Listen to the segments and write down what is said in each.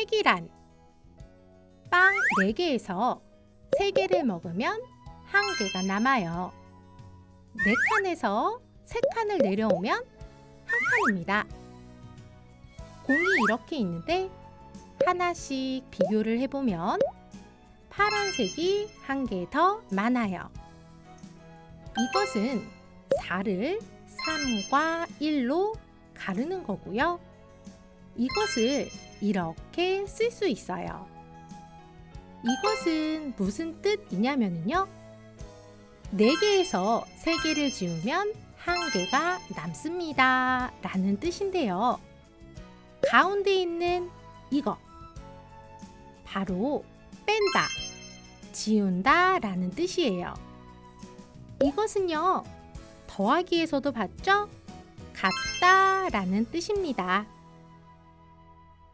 빼기란 빵 4개에서 3개를 먹으면 1개가 남아요. 4칸에서 3칸을 내려오면 1칸입니다. 공이 이렇게 있는데 하나씩 비교를 해보면 파란색이 한 개 더 많아요. 이것은 4를 3과 1로 가르는 거고요. 이것을 이렇게 쓸 수 있어요. 이것은 무슨 뜻이냐면요. 4개에서 3개를 지우면 1개가 남습니다. 라는 뜻인데요. 가운데 있는 이거. 바로 뺀다, 지운다 라는 뜻이에요. 이것은요, 더하기에서도 봤죠? 같다 라는 뜻입니다.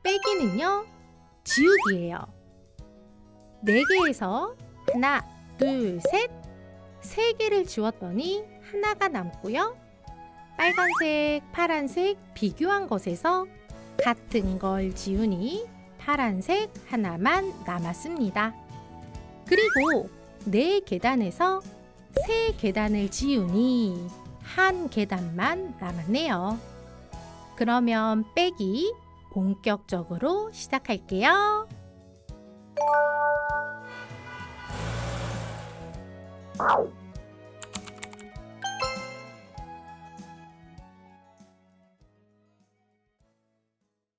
빼기는요, 지우기예요. 4개에서 하나, 둘, 셋, 3개를 지웠더니 하나가 남고요. 빨간색, 파란색 비교한 것에서 같은 걸 지우니 파란색 하나만 남았습니다. 그리고 네 계단에서 세 계단을 지우니 한 계단만 남았네요. 그러면 빼기 본격적으로 시작할게요.